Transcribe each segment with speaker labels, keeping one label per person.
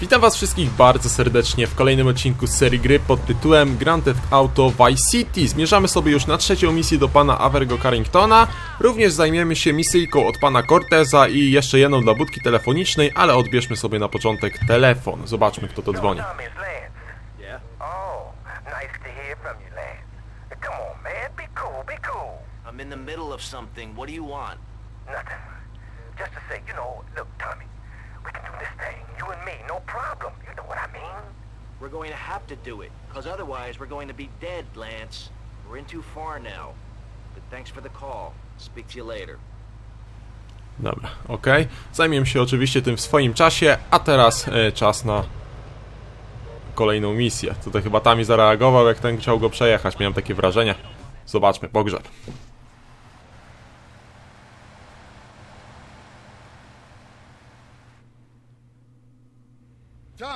Speaker 1: Witam was wszystkich bardzo serdecznie w kolejnym odcinku z serii gry pod tytułem Grand Theft Auto Vice City. Zmierzamy sobie już na trzecią misję do pana Avergo Carringtona. Również zajmiemy się misyjką od pana Corteza i jeszcze jedną dla budki telefonicznej, ale odbierzmy sobie na początek telefon. Zobaczmy kto to dzwoni.
Speaker 2: I'm in the middle of something. What do you want?
Speaker 3: Nothing. Just to say, you know, look, Tommy, we can do this thing. You and me, no problem. You know what I mean?
Speaker 2: We're going to have to do it, because otherwise we're going to be dead, Lance. We're in too far now. But thanks for the call. Speak to you later.
Speaker 1: Dobra, okej. Zajmiemy się oczywiście tym w swoim czasie, a teraz e, czas na kolejną misję. Tutaj chyba Tami zareagował, jak ten chciał go przejechać. Miałem takie wrażenie. Zobaczmy, pogrzeb.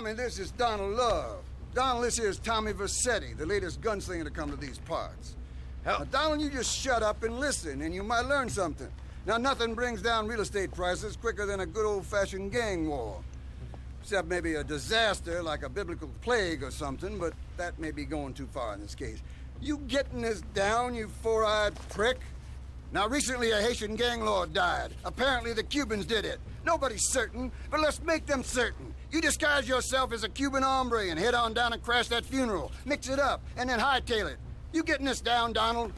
Speaker 4: Tommy, this is Donald Love. Donald, this here is Tommy Versetti, the latest gunslinger to come to these parts. Now, Donald, you just shut up and listen, and you might learn something. Now, nothing brings down real estate prices quicker than a good old-fashioned gang war. Except maybe a disaster like a biblical plague or something, but that may be going too far in this case. You getting this down, you four-eyed prick? Now, recently a Haitian gang lord died. Apparently the Cubans did it. Nobody's certain, but let's make them certain. You disguise yourself as a Cuban hombre and head on down and crash that funeral. Mix it up, and then hightail it. You getting this down, Donald?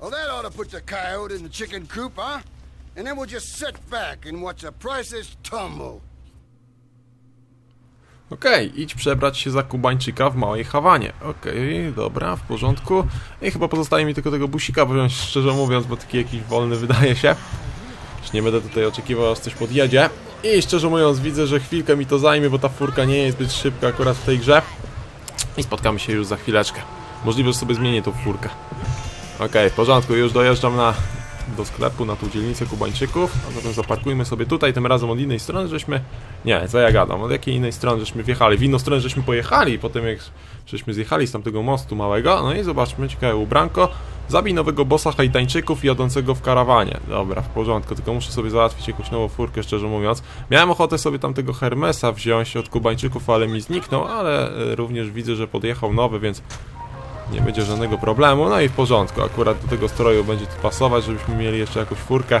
Speaker 4: Well, that ought to put the coyote in the chicken coop, huh? And then we'll just sit back and watch the prices tumble.
Speaker 1: Okej, idź przebrać się za Kubańczyka w Małej Hawanie. Okej, dobra, w porządku. I chyba pozostaje mi tylko tego busika wziąć, szczerze mówiąc, bo taki jakiś wolny wydaje się. Już nie będę tutaj oczekiwał, aż coś podjedzie. I szczerze mówiąc, widzę, że chwilkę mi to zajmie, bo ta furka nie jest zbyt szybka akurat w tej grze. I spotkamy się już za chwileczkę. Możliwe, że sobie zmienię tą furkę. Okej, w porządku, już dojeżdżam na, do sklepu, na tą dzielnicę Kubańczyków. A zatem zaparkujmy sobie tutaj, tym razem od innej strony, żeśmy... Nie, co ja gadam, od jakiej innej strony żeśmy wjechali? W inną stronę żeśmy pojechali, potem jak żeśmy zjechali z tamtego mostu małego, no i zobaczmy, ciekawe ubranko. Zabij nowego bossa Haitańczyków jadącego w karawanie. Dobra, w porządku, tylko muszę sobie załatwić jakąś nową furkę, szczerze mówiąc. Miałem ochotę sobie tamtego Hermesa wziąć od Kubańczyków, ale mi zniknął, ale e, również widzę, że podjechał nowy, więc nie będzie żadnego problemu. No i w porządku, akurat do tego stroju będzie to pasować, żebyśmy mieli jeszcze jakąś furkę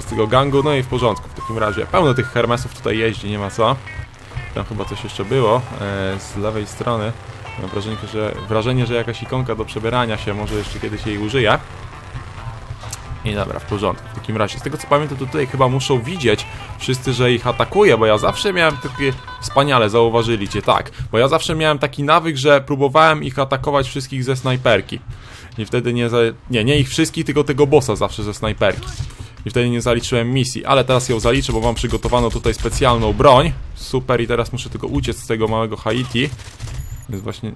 Speaker 1: z tego gangu. No i w porządku, w takim razie pełno tych Hermesów tutaj jeździ, nie ma co. Tam chyba coś jeszcze było e, z lewej strony. Mam wrażenie że, wrażenie, że jakaś ikonka do przebierania się, może jeszcze kiedyś jej użyję. I dobra, w porządku. W takim razie, z tego co pamiętam, to tutaj chyba muszą widzieć wszyscy, że ich atakuje, bo ja zawsze miałem takie... Wspaniale, zauważyli cię, tak. Bo ja zawsze miałem taki nawyk, że próbowałem ich atakować wszystkich ze snajperki. I wtedy nie... Za... Nie, nie ich wszystkich, tylko tego bossa zawsze ze snajperki. I wtedy nie zaliczyłem misji, ale teraz ją zaliczę, bo mam przygotowaną tutaj specjalną broń. Super, i teraz muszę tylko uciec z tego małego Haiti. Więc właśnie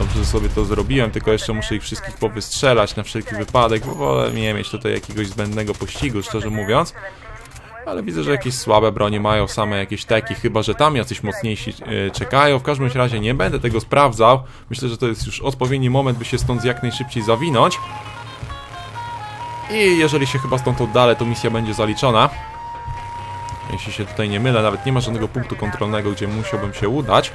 Speaker 1: dobrze, że sobie to zrobiłem, tylko jeszcze muszę ich wszystkich powystrzelać na wszelki wypadek, bo wolę nie mieć tutaj jakiegoś zbędnego pościgu, szczerze mówiąc. Ale widzę, że jakieś słabe bronie mają same jakieś teki, chyba że tam jacyś mocniejsi e, czekają. W każdym razie nie będę tego sprawdzał. Myślę, że to jest już odpowiedni moment, by się stąd jak najszybciej zawinąć. I jeżeli się chyba stąd oddalę, to misja będzie zaliczona. Jeśli się tutaj nie mylę, nawet nie ma żadnego punktu kontrolnego, gdzie musiałbym się udać.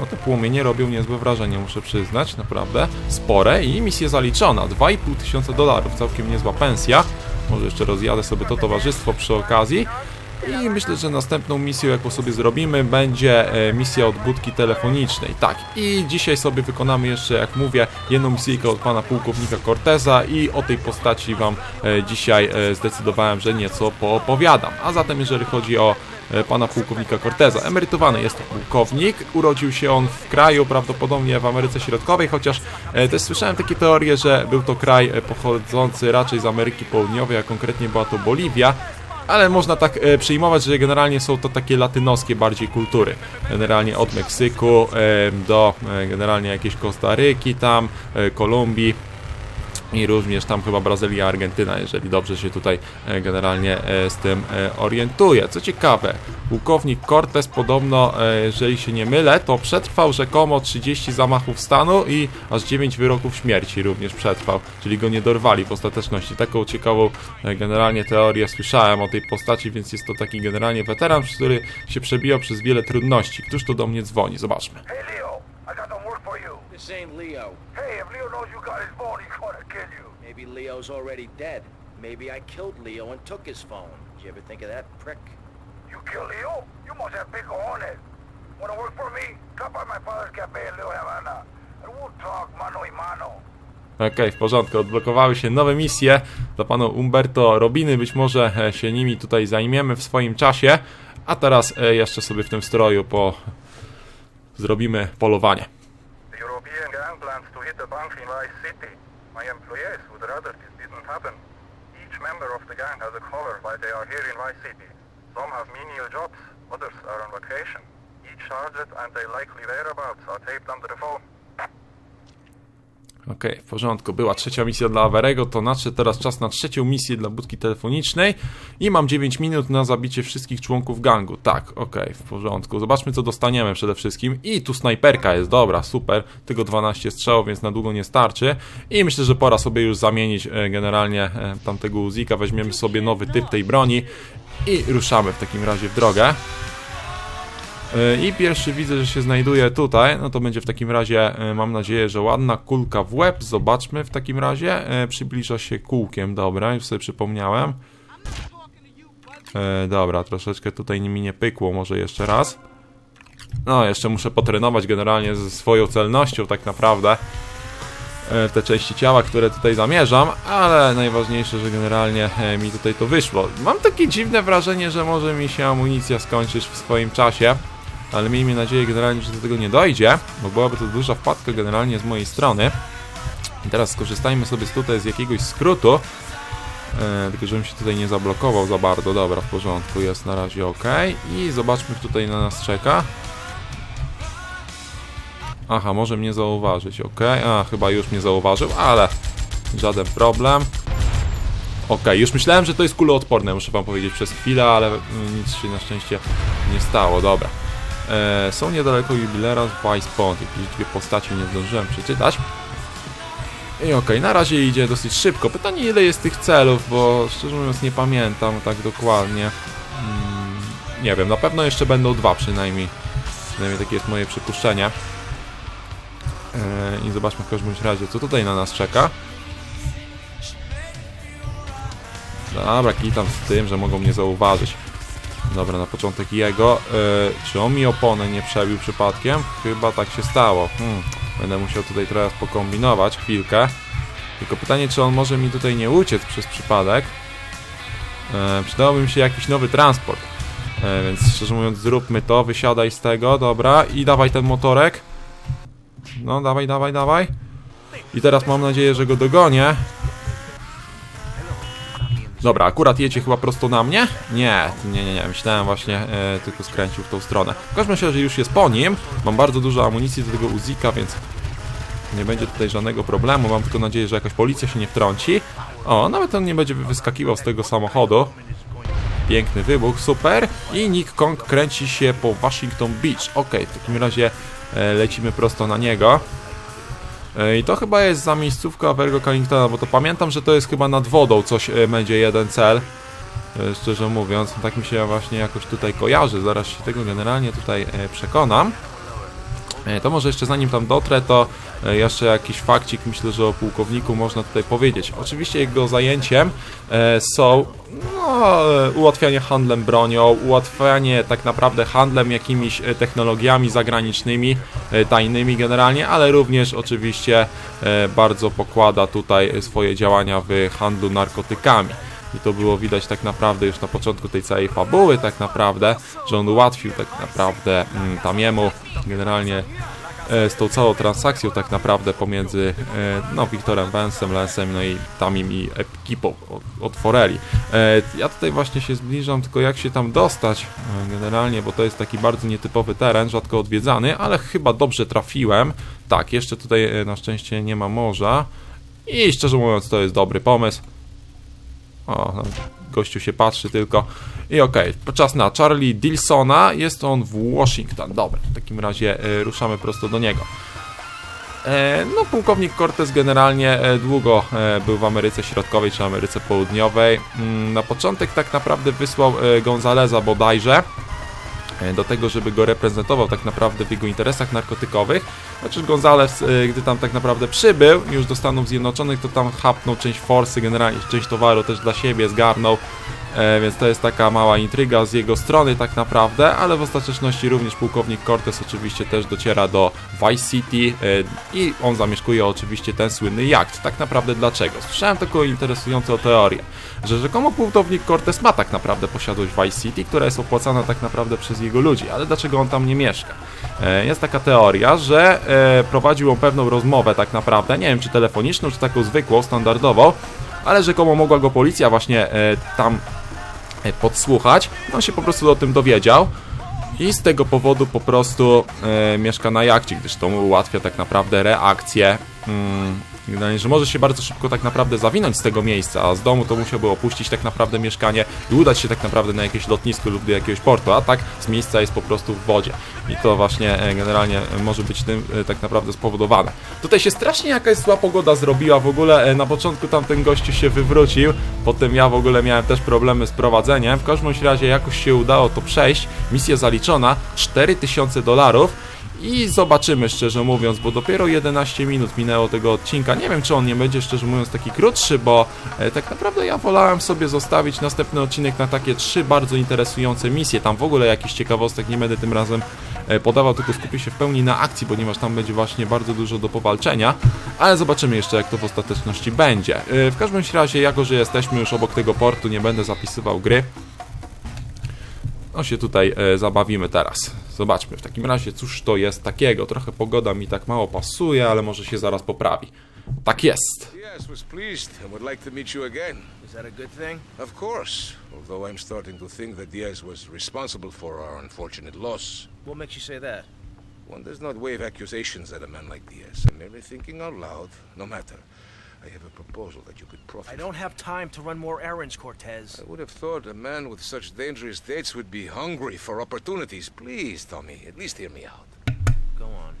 Speaker 1: No te płomienie robią niezłe wrażenie, muszę przyznać, naprawdę. Spore i misja zaliczona. 2,5 tysiąca dolarów, całkiem niezła pensja. Może jeszcze rozjadę sobie to towarzystwo przy okazji. I myślę, że następną misją, jaką sobie zrobimy, będzie e, misja od budki telefonicznej. Tak, i dzisiaj sobie wykonamy jeszcze, jak mówię, jedną misyjkę od pana pułkownika Corteza i o tej postaci wam e, dzisiaj e, zdecydowałem, że nieco poopowiadam. A zatem, jeżeli chodzi o pana pułkownika Corteza, emerytowany jest to pułkownik, urodził się on w kraju, prawdopodobnie w Ameryce Środkowej, chociaż też słyszałem takie teorie, że był to kraj pochodzący raczej z Ameryki Południowej, a konkretnie była to Boliwia, ale można tak e, przyjmować, że generalnie są to takie latynoskie bardziej kultury. Generalnie od Meksyku e, do e, generalnie jakiejś Kostaryki tam, e, Kolumbii. I również tam chyba Brazylia, Argentyna, jeżeli dobrze się tutaj e, generalnie e, z tym e, orientuję. Co ciekawe, pułkownik Cortez podobno, jeżeli się nie mylę, to przetrwał rzekomo 30 zamachów stanu i aż 9 wyroków śmierci również przetrwał, czyli go nie dorwali w ostateczności. Taką ciekawą generalnie teorię słyszałem o tej postaci, więc jest to taki generalnie weteran, który się przebijał przez wiele trudności. Któż to do mnie dzwoni? Zobaczmy.
Speaker 3: Hey, Leo, I got some work for you.
Speaker 2: This ain't Leo.
Speaker 3: Hey, if Leo knows you got his phone, he's gonna kill you.
Speaker 2: Maybe Leo's already dead. Maybe I killed Leo and took his phone. Did you ever think of that, prick?
Speaker 3: You kill Leo? You must have big cojones. Wanna work for me? Drop by my father's cafe in Little Havana, and we'll talk mano y mano.
Speaker 1: Okej, w porządku. Odblokowały się nowe misje dla pana Umberto Robiny. Być może e, się nimi tutaj zajmiemy w swoim czasie. A teraz e, jeszcze sobie w tym stroju po... zrobimy polowanie.
Speaker 3: The European gang plans to hit the banks in Vice City. My employees would rather this didn't happen. Each member of the gang has a collar while they are here in Vice City. Some have menial jobs, others are on vacation. Each target and their likely whereabouts are taped under the phone.
Speaker 1: Okej, w porządku. Była trzecia misja dla Averego, to nadszedł teraz czas na trzecią misję dla budki telefonicznej i mam 9 minut na zabicie wszystkich członków gangu. Tak, okej, w porządku. Zobaczmy, co dostaniemy przede wszystkim. I tu snajperka jest, dobra, super. Tylko 12 strzałów, więc na długo nie starczy. I myślę, że pora sobie już zamienić e, generalnie e, tamtego Uzika. Weźmiemy sobie nowy typ tej broni i ruszamy w takim razie w drogę. E, I pierwszy widzę, że się znajduje tutaj. No to będzie w takim razie, e, mam nadzieję, że ładna kulka w łeb. Zobaczmy w takim razie. E, Przybliża się kółkiem, dobra, już sobie przypomniałem. Dobra, troszeczkę tutaj mi nie pykło, może jeszcze raz. No, jeszcze muszę potrenować generalnie ze swoją celnością tak naprawdę e, te części ciała, które tutaj zamierzam, ale najważniejsze, że generalnie mi tutaj to wyszło. Mam takie dziwne wrażenie, że może mi się amunicja skończyć w swoim czasie, ale miejmy nadzieję generalnie, że do tego nie dojdzie, bo byłaby to duża wpadka generalnie z mojej strony. I teraz skorzystajmy sobie tutaj z jakiegoś skrótu, e, tylko żebym się tutaj nie zablokował za bardzo. Dobra, w porządku, jest na razie ok. I zobaczmy, kto tutaj na nas czeka. Aha, może mnie zauważyć, ok. A, chyba już mnie zauważył, ale żaden problem. Ok, już myślałem, że to jest kuloodporne, muszę wam powiedzieć przez chwilę, ale mm, nic się na szczęście nie stało, dobra. E, są niedaleko jubilera z Vice Pond, jakieś dwie postaci nie zdążyłem przeczytać. I okej, na razie idzie dosyć szybko. Pytanie ile jest tych celów, bo szczerze mówiąc nie pamiętam tak dokładnie. Mm, nie wiem, na pewno jeszcze będą dwa przynajmniej. Przynajmniej takie jest moje przypuszczenie. E, I zobaczmy w każdym razie, co tutaj na nas czeka. Dobra, kitam z tym, że mogą mnie zauważyć. Dobra, na początek jego. E, czy on mi oponę nie przebił przypadkiem? Chyba tak się stało. Hmm, będę musiał tutaj teraz pokombinować chwilkę. Tylko pytanie, czy on może mi tutaj nie uciec przez przypadek? Przydałby mi się jakiś nowy transport. E, więc szczerze mówiąc, zróbmy to, wysiadaj z tego, dobra, i dawaj ten motorek. No, dawaj, dawaj, dawaj. I teraz mam nadzieję, że go dogonię. Dobra, akurat jedzie chyba prosto na mnie? Nie, nie, nie, nie. Myślałem właśnie, e, tylko skręcił w tą stronę. W każdym razie, już jest po nim. Mam bardzo dużo amunicji do tego Uzika, więc nie będzie tutaj żadnego problemu. Mam tylko nadzieję, że jakaś policja się nie wtrąci. O, nawet on nie będzie wyskakiwał z tego samochodu. Piękny wybuch, super. I Nick Kong kręci się po Washington Beach. Ok, w takim razie e, lecimy prosto na niego. E, I to chyba jest za miejscówka Avergo Callingtona, bo to pamiętam, że to jest chyba nad wodą coś e, będzie jeden cel. E, Szczerze mówiąc, tak mi się właśnie jakoś tutaj kojarzy. Zaraz się tego generalnie tutaj przekonam. E, To może jeszcze zanim tam dotrę, to e, jeszcze jakiś fakcik myślę, że o pułkowniku można tutaj powiedzieć. Oczywiście jego zajęciem e, są no, ułatwianie handlem bronią, ułatwianie tak naprawdę handlem jakimiś technologiami zagranicznymi, tajnymi generalnie, ale również oczywiście bardzo pokłada tutaj swoje działania w handlu narkotykami. I to było widać tak naprawdę już na początku tej całej fabuły, tak naprawdę, że on ułatwił tak naprawdę mm, Tamiemu generalnie e, z tą całą transakcją tak naprawdę pomiędzy e, no, Wiktorem Vensem, Lensem, no i Tamim i ekipą od Foreli. E, ja tutaj właśnie się zbliżam, tylko jak się tam dostać e, generalnie, bo to jest taki bardzo nietypowy teren, rzadko odwiedzany, ale chyba dobrze trafiłem. Tak, jeszcze tutaj e, na szczęście nie ma morza. I szczerze mówiąc, to jest dobry pomysł. O, no, gościu się patrzy tylko. I okej, czas na Charlie Dilsona. Jest on w Washington. Dobra, w takim razie e, ruszamy prosto do niego. E, no, pułkownik Cortez generalnie e, długo był w Ameryce Środkowej czy Ameryce Południowej. Mm, Na początek tak naprawdę wysłał Gonzaleza bodajże do tego, żeby go reprezentował tak naprawdę w jego interesach narkotykowych. Chociaż Gonzales, e, gdy tam tak naprawdę przybył już do Stanów Zjednoczonych, to tam chapnął część forsy, generalnie część towaru też dla siebie zgarnął. E, więc to jest taka mała intryga z jego strony tak naprawdę, ale w ostateczności również pułkownik Cortez oczywiście też dociera do Vice City e, i on zamieszkuje oczywiście ten słynny jacht. Tak naprawdę dlaczego? Słyszałem taką interesującą teorię, że rzekomo pułkownik Cortez ma tak naprawdę posiadłość Vice City, która jest opłacana tak naprawdę przez jego ludzi, ale dlaczego on tam nie mieszka? E, Jest taka teoria, że prowadził on pewną rozmowę tak naprawdę, nie wiem czy telefoniczną, czy taką zwykłą, standardową, ale rzekomo mogła go policja właśnie tam podsłuchać. On się po prostu o tym dowiedział. I z tego powodu po prostu e, mieszka na jachcie, gdyż to mu ułatwia tak naprawdę reakcję. Mm, generalnie, że może się bardzo szybko tak naprawdę zawinąć z tego miejsca, a z domu to musiałby opuścić tak naprawdę mieszkanie i udać się tak naprawdę na jakieś lotnisko lub do jakiegoś portu, a tak z miejsca jest po prostu w wodzie. I to właśnie e, generalnie e, może być tym e, tak naprawdę spowodowane. Tutaj się strasznie jakaś zła pogoda zrobiła, w ogóle na początku tamten gościu się wywrócił, potem ja w ogóle miałem też problemy z prowadzeniem, w każdym razie jakoś się udało to przejść, misja zaliczona, 4000 dolarów i zobaczymy szczerze mówiąc, bo dopiero 11 minut minęło tego odcinka, nie wiem czy on nie będzie szczerze mówiąc taki krótszy, bo e, tak naprawdę ja wolałem sobie zostawić następny odcinek na takie trzy bardzo interesujące misje, tam w ogóle jakichś ciekawostek nie będę tym razem e, podawał, tylko skupię się w pełni na akcji, ponieważ tam będzie właśnie bardzo dużo do powalczenia, ale zobaczymy jeszcze jak to w ostateczności będzie. E, W każdym razie, jako że jesteśmy już obok tego portu, nie będę zapisywał gry. No się tutaj e, zabawimy teraz. Zobaczmy w takim razie, cóż to jest takiego. Trochę pogoda mi tak mało pasuje, ale może się zaraz poprawi. Tak jest.
Speaker 5: Yes, was pleased and would like to meet you again.
Speaker 2: Is that a good thing?
Speaker 5: Of course, although I'm starting to think that Diaz was responsible for our unfortunate loss.
Speaker 2: What makes you say that?
Speaker 5: One does not wave accusations at a man like Diaz. I'm merely thinking out loud. No matter. I have a proposal that you could profit
Speaker 2: I don't have time to run more errands, Cortez.
Speaker 5: I would have thought a man with such dangerous dates would be hungry for opportunities. Please, Tommy, at least hear me out.
Speaker 2: Go on.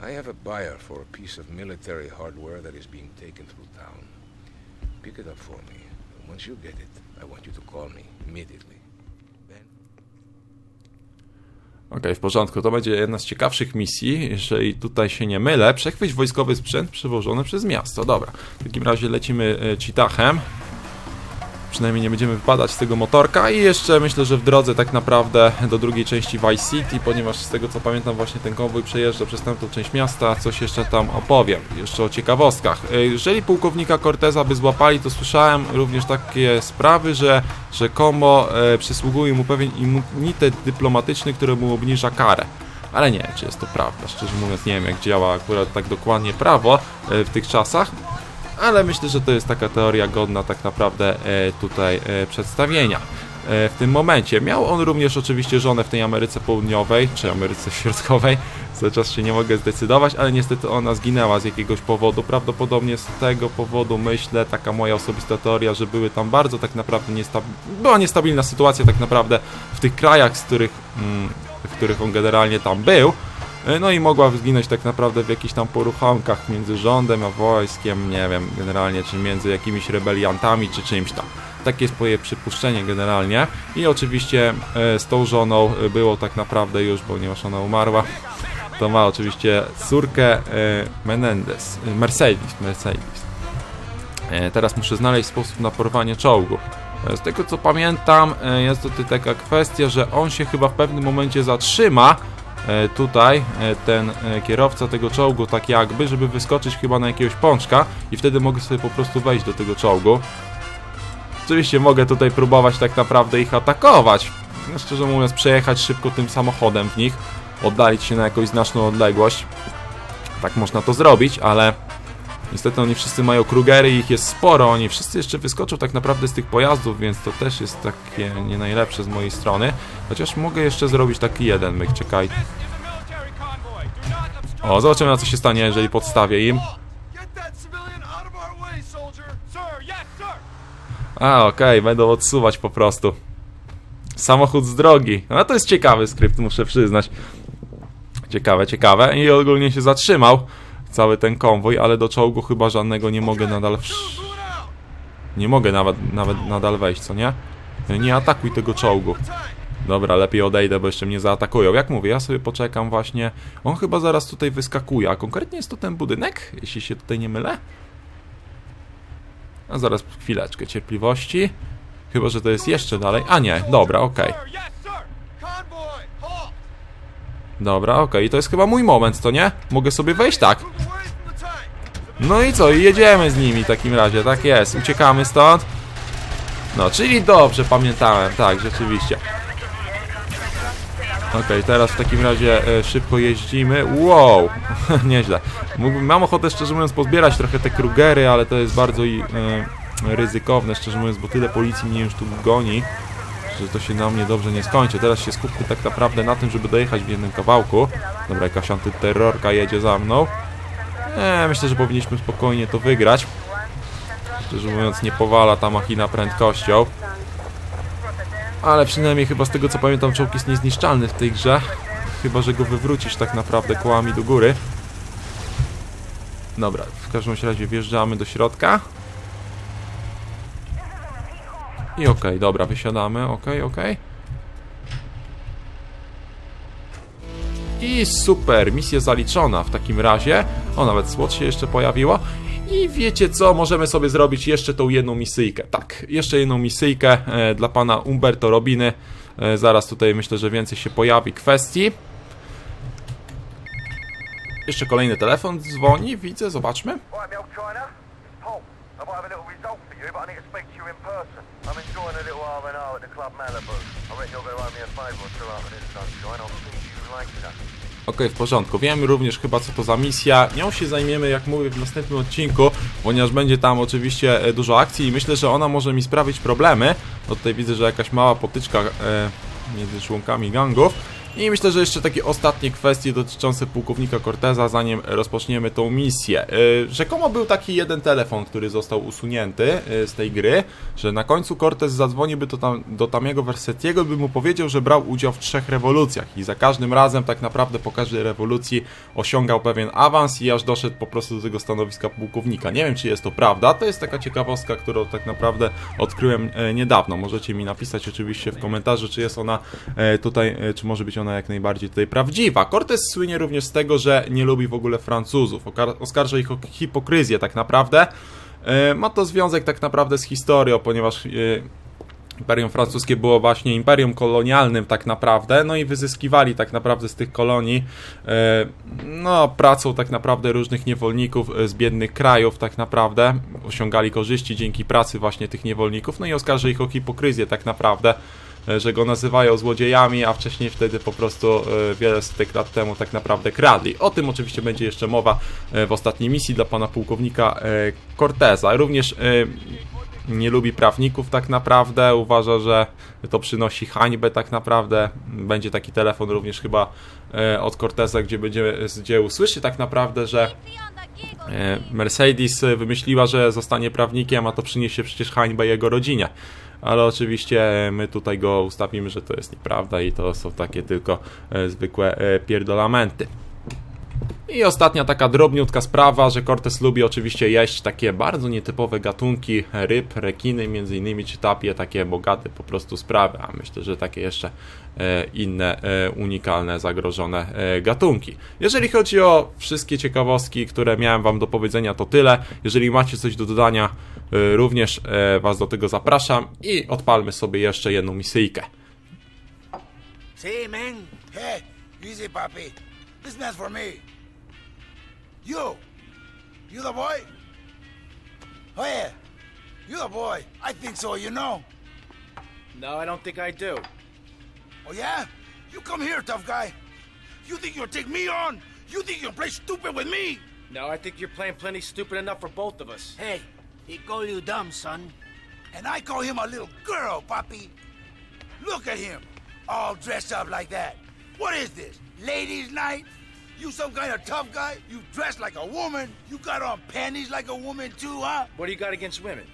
Speaker 5: I have a buyer for a piece of military hardware that is being taken through town. Pick it up for me. And once you get it, I want you to call me immediately.
Speaker 1: Okej, w porządku. To będzie jedna z ciekawszych misji, jeżeli tutaj się nie mylę. Przechwyć wojskowy sprzęt przewożony przez miasto. Dobra, w takim razie lecimy e, Citachem. Przynajmniej nie będziemy wypadać z tego motorka i jeszcze myślę, że w drodze tak naprawdę do drugiej części Vice City, ponieważ z tego co pamiętam właśnie ten konwój przejeżdża przez tamtą część miasta, coś jeszcze tam opowiem, jeszcze o ciekawostkach. E, Jeżeli pułkownika Corteza by złapali, to słyszałem również takie sprawy, że rzekomo e, przysługuje mu pewien immunitet dyplomatyczny, który mu obniża karę. Ale nie czy jest to prawda. Szczerze mówiąc, nie wiem, jak działa akurat tak dokładnie prawo e, w tych czasach. Ale myślę, że to jest taka teoria godna tak naprawdę e, tutaj e, przedstawienia. E, w tym momencie miał on również oczywiście żonę w tej Ameryce Południowej, czy Ameryce Środkowej. Cały czas się nie mogę zdecydować, ale niestety ona zginęła z jakiegoś powodu. Prawdopodobnie z tego powodu myślę, taka moja osobista teoria, że były tam bardzo tak naprawdę niestabilne. Była niestabilna sytuacja tak naprawdę w tych krajach, z których, mm, w których on generalnie tam był. E, No i mogła zginąć tak naprawdę w jakichś tam poruchankach między rządem a wojskiem, nie wiem, generalnie, czy między jakimiś rebeliantami, czy czymś tam. Takie jest moje przypuszczenie generalnie. I oczywiście e, z tą żoną e, było tak naprawdę już, ponieważ ona umarła, to ma oczywiście córkę Menendez, Mercedes, Mercedes. Teraz muszę znaleźć sposób na porwanie czołgu. Z tego co pamiętam, jest tutaj taka kwestia, że on się chyba w pewnym momencie zatrzyma. E, Tutaj e, ten e, kierowca tego czołgu, tak jakby, żeby wyskoczyć chyba na jakiegoś pączka i wtedy mogę sobie po prostu wejść do tego czołgu. Oczywiście mogę tutaj próbować tak naprawdę ich atakować. No, szczerze mówiąc, przejechać szybko tym samochodem w nich, oddalić się na jakąś znaczną odległość. Tak można to zrobić, ale Niestety oni wszyscy mają Krugery ich jest sporo, oni wszyscy jeszcze wyskoczą tak naprawdę z tych pojazdów, więc to też jest takie nie najlepsze z mojej strony. Chociaż mogę jeszcze zrobić taki jeden myk, czekaj. O, zobaczymy na co się stanie, jeżeli podstawię im. A, okej, będą odsuwać po prostu. Samochód z drogi. No to jest ciekawy skrypt, muszę przyznać. Ciekawe, ciekawe. I ogólnie się zatrzymał cały ten konwój, ale do czołgu chyba żadnego nie mogę nadal... Wsz... Nie mogę nawet, nawet nadal wejść, co nie? Nie atakuj tego czołgu. Dobra, lepiej odejdę, bo jeszcze mnie zaatakują. Jak mówię, ja sobie poczekam właśnie. On chyba zaraz tutaj wyskakuje, a konkretnie jest to ten budynek, jeśli się tutaj nie mylę. A zaraz chwileczkę cierpliwości. Chyba, że to jest jeszcze dalej. A nie, dobra, okej. Dobra, okej, to jest chyba mój moment, to nie? Mogę sobie wejść? Tak. No i co, i jedziemy z nimi w takim razie, tak jest. Uciekamy stąd. No, czyli dobrze pamiętałem, tak, rzeczywiście. Okej, teraz w takim razie e, szybko jeździmy. Wow, nieźle. Mógłbym, mam ochotę szczerze mówiąc pozbierać trochę te Krugery, ale to jest bardzo e, ryzykowne, szczerze mówiąc, bo tyle policji mnie już tu goni, że to się na mnie dobrze nie skończy. Teraz się skupmy tak naprawdę na tym, żeby dojechać w jednym kawałku. Dobra, jakaś antyterrorka jedzie za mną. Nie, myślę, że powinniśmy spokojnie to wygrać. Szczerze mówiąc, nie powala ta machina prędkością. Ale przynajmniej chyba z tego co pamiętam czołg jest niezniszczalny w tej grze. Chyba, że go wywrócisz tak naprawdę kołami do góry. Dobra, w każdym razie wjeżdżamy do środka. I okej, dobra, wysiadamy, okej, okej. I super, misja zaliczona w takim razie. O, nawet słod się jeszcze pojawiło. I wiecie co, możemy sobie zrobić jeszcze tą jedną misyjkę. Tak, jeszcze jedną misyjkę e, dla pana Umberto Robiny. E, zaraz tutaj myślę, że więcej się pojawi kwestii. Jeszcze kolejny telefon dzwoni, widzę, zobaczmy.
Speaker 3: I might have a little result for you, but I need to speak to you in person. I'm enjoying a little R&R at the Club Malibu. I reckon going to owe me a favour or two after this sunshine. I'll see you later.
Speaker 1: Okej, w porządku. Wiemy również chyba co to za misja. Nią się zajmiemy, jak mówię, w następnym odcinku, ponieważ będzie tam oczywiście e, dużo akcji i myślę, że ona może mi sprawić problemy. No tutaj widzę, że jakaś mała potyczka e, między członkami gangów. I myślę, że jeszcze takie ostatnie kwestie dotyczące pułkownika Corteza, zanim rozpoczniemy tą misję. E, Rzekomo był taki jeden telefon, który został usunięty e, z tej gry, że na końcu Cortez zadzwoniłby do, tam, do Tamiego Versetiego, by mu powiedział, że brał udział w trzech rewolucjach i za każdym razem tak naprawdę po każdej rewolucji osiągał pewien awans i aż doszedł po prostu do tego stanowiska pułkownika. Nie wiem, czy jest to prawda, to jest taka ciekawostka, którą tak naprawdę odkryłem e, niedawno. Możecie mi napisać oczywiście w komentarzu, czy jest ona e, tutaj, e, czy może być ona jak najbardziej tutaj prawdziwa. Cortez słynie również z tego, że nie lubi w ogóle Francuzów, oskarża ich o hipokryzję tak naprawdę. E, Ma to związek tak naprawdę z historią, ponieważ e, Imperium francuskie było właśnie imperium kolonialnym tak naprawdę, no i wyzyskiwali tak naprawdę z tych kolonii e, no pracą tak naprawdę różnych niewolników z biednych krajów tak naprawdę, osiągali korzyści dzięki pracy właśnie tych niewolników, no i oskarży ich o hipokryzję tak naprawdę, że go nazywają złodziejami, a wcześniej wtedy po prostu e, wiele setek lat temu tak naprawdę kradli. O tym oczywiście będzie jeszcze mowa e, w ostatniej misji dla pana pułkownika e, Corteza. Również e, nie lubi prawników tak naprawdę, uważa, że to przynosi hańbę tak naprawdę. Będzie taki telefon również chyba e, od Corteza, gdzie będzie gdzie usłyszy tak naprawdę, że e, Mercedes wymyśliła, że zostanie prawnikiem, a to przyniesie przecież hańbę jego rodzinie. Ale oczywiście my tutaj go ustawimy, że to jest nieprawda i to są takie tylko e, zwykłe e, pierdolamenty. I ostatnia taka drobniutka sprawa, że Cortez lubi oczywiście jeść takie bardzo nietypowe gatunki ryb, rekiny między innymi, czy tapie, takie bogate po prostu sprawy, a myślę, że takie jeszcze e, inne e, unikalne, zagrożone e, gatunki. Jeżeli chodzi o wszystkie ciekawostki, które miałem wam do powiedzenia, to tyle. Jeżeli macie coś do dodania, również was do tego zapraszam i odpalmy sobie jeszcze jedną misyjkę.
Speaker 6: See, man?
Speaker 7: Hey, easy, Papi. This man's for me. You. You the boy? Oh, yeah. You the boy. I think so, you know.
Speaker 6: No, I don't think I do.
Speaker 7: Oh, yeah? You come here, tough guy. You think you'll take me on? You think you'll play stupid with me?
Speaker 6: No, I think you're playing plenty stupid enough for both of us.
Speaker 8: Hey, he call you dumb, son.
Speaker 7: And I call him a little girl, Papi. Look at him. All dressed up like that. What is this? Ladies' night? You some kind of tough guy? You dress like a woman? You got on panties like a woman, too, huh?
Speaker 6: What do you got against women?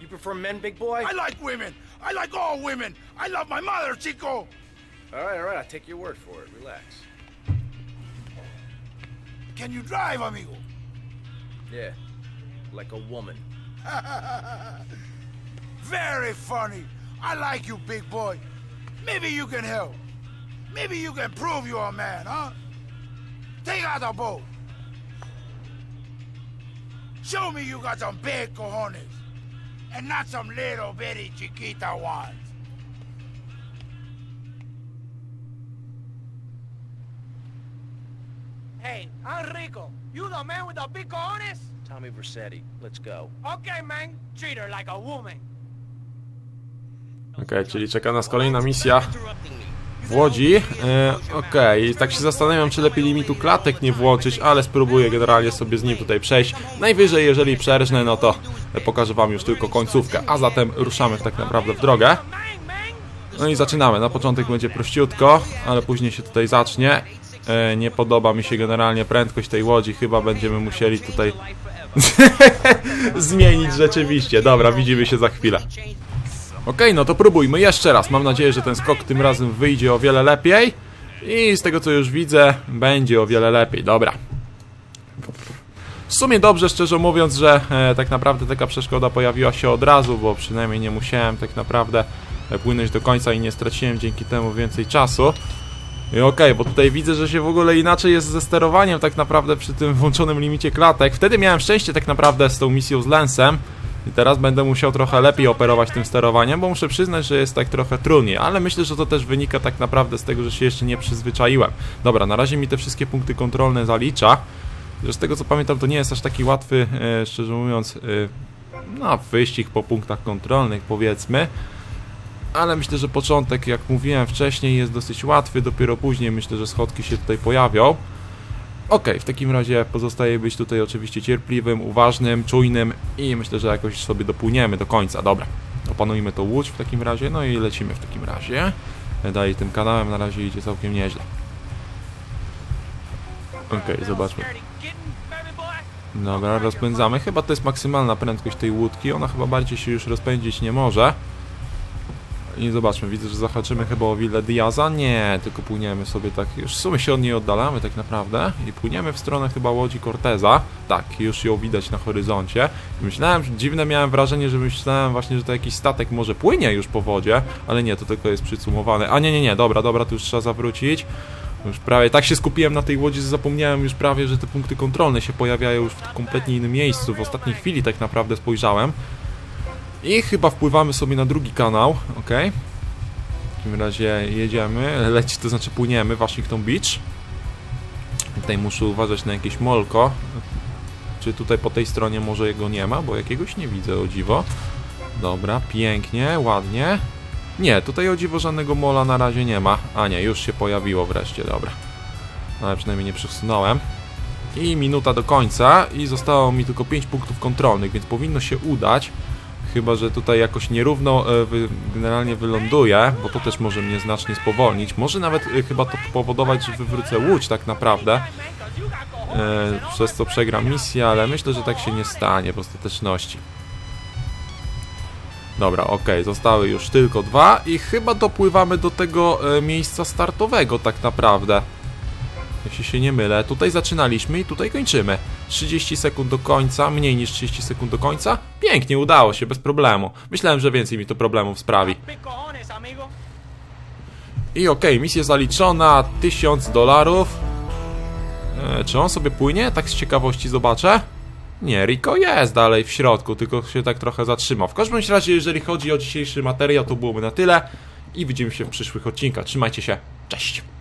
Speaker 6: You prefer men, big boy?
Speaker 7: I like women. I like all women. I love my mother, Chico.
Speaker 6: All right, all right. I'll take your word for it. Relax.
Speaker 7: Can you drive, amigo?
Speaker 6: Yeah. Like a woman.
Speaker 7: Very funny. I like you, big boy. Maybe you can help. Maybe you can prove you're a man, huh? Take out the boat. Show me you got some big cojones. And not some little bitty chiquita ones.
Speaker 8: Hey, Enrico, you the man with the big cojones?
Speaker 2: Tommy Vercetti, let's go.
Speaker 8: Okay, man. Treat her like a woman.
Speaker 1: Okej, czyli czeka nas kolejna misja w Łodzi. E, Okej, tak się zastanawiam, czy lepiej limitu klatek nie włączyć, ale spróbuję generalnie sobie z nim tutaj przejść. Najwyżej, jeżeli przerżnę, no to pokażę wam już tylko końcówkę. A zatem ruszamy tak naprawdę w drogę. No i zaczynamy. Na początek będzie prościutko, ale później się tutaj zacznie. E, nie podoba mi się generalnie prędkość tej łodzi. Chyba będziemy musieli tutaj zmienić rzeczywiście. Dobra, widzimy się za chwilę. Okej, no to próbujmy jeszcze raz. Mam nadzieję, że ten skok tym razem wyjdzie o wiele lepiej. I z tego co już widzę, będzie o wiele lepiej. Dobra. W sumie dobrze, szczerze mówiąc, że e, tak naprawdę taka przeszkoda pojawiła się od razu, bo przynajmniej nie musiałem tak naprawdę e, płynąć do końca i nie straciłem dzięki temu więcej czasu. I okej, bo tutaj widzę, że się w ogóle inaczej jest ze sterowaniem tak naprawdę przy tym włączonym limicie klatek. Wtedy miałem szczęście tak naprawdę z tą misją z Lensem. I teraz będę musiał trochę lepiej operować tym sterowaniem, bo muszę przyznać, że jest tak trochę trudniej, ale myślę, że to też wynika tak naprawdę z tego, że się jeszcze nie przyzwyczaiłem. Dobra, na razie mi te wszystkie punkty kontrolne zalicza. Z tego co pamiętam, to nie jest aż taki łatwy, e, szczerze mówiąc, e, no, wyścig po punktach kontrolnych, powiedzmy. Ale myślę, że początek, jak mówiłem wcześniej, jest dosyć łatwy. Dopiero później myślę, że schodki się tutaj pojawią. Okej, w takim razie pozostaje być tutaj oczywiście cierpliwym, uważnym, czujnym i myślę, że jakoś sobie dopłyniemy do końca. Dobra, opanujmy to łódź w takim razie, no i lecimy w takim razie. Dalej tym kanałem na razie idzie całkiem nieźle. Okej, zobaczmy.
Speaker 8: Baby boy.
Speaker 1: Dobra, rozpędzamy. Chyba to jest maksymalna prędkość tej łódki. Ona chyba bardziej się już rozpędzić nie może. I zobaczmy, widzę, że zahaczymy chyba o Villa Diaza. Nie, tylko płyniemy sobie tak, już w sumie się od niej oddalamy tak naprawdę. I płyniemy w stronę chyba łodzi Corteza. Tak, już ją widać na horyzoncie. Myślałem, że dziwne miałem wrażenie, że myślałem właśnie, że to jakiś statek może płynie już po wodzie, ale nie, to tylko jest przycumowane. A nie, nie, nie, dobra, dobra, tu już trzeba zawrócić. Już prawie tak się skupiłem na tej łodzi, że zapomniałem już prawie, że te punkty kontrolne się pojawiają już w kompletnie innym miejscu. W ostatniej chwili tak naprawdę spojrzałem. I chyba wpływamy sobie na drugi kanał, ok? W takim razie jedziemy, leci, to znaczy płyniemy Washington Beach. Tutaj muszę uważać na jakieś molko. Czy tutaj po tej stronie może jego nie ma, bo jakiegoś nie widzę, o dziwo. Dobra, pięknie, ładnie. Nie, tutaj o dziwo żadnego mola na razie nie ma. A nie, już się pojawiło wreszcie, dobra. No, Ale przynajmniej nie przesunąłem. I minuta do końca i zostało mi tylko 5 punktów kontrolnych, więc powinno się udać. Chyba, że tutaj jakoś nierówno e, generalnie wyląduje, bo to też może mnie znacznie spowolnić. Może nawet e, chyba to powodować, że wywrócę łódź tak naprawdę. E, przez co przegram misję, ale myślę, że tak się nie stanie w ostateczności. Dobra, okej, zostały już tylko dwa i chyba dopływamy do tego miejsca startowego tak naprawdę. Jeśli się nie mylę, tutaj zaczynaliśmy i tutaj kończymy. 30 sekund do końca, mniej niż 30 sekund do końca. Pięknie, udało się, bez problemu. Myślałem, że więcej mi to problemów sprawi. I okej, misja zaliczona, 1000 dolarów. E, czy on sobie płynie? Tak z ciekawości zobaczę. Nie, Rico jest dalej w środku, tylko się tak trochę zatrzymał. W każdym razie, jeżeli chodzi o dzisiejszy materiał, to byłoby na tyle. I widzimy się w przyszłych odcinkach. Trzymajcie się, cześć!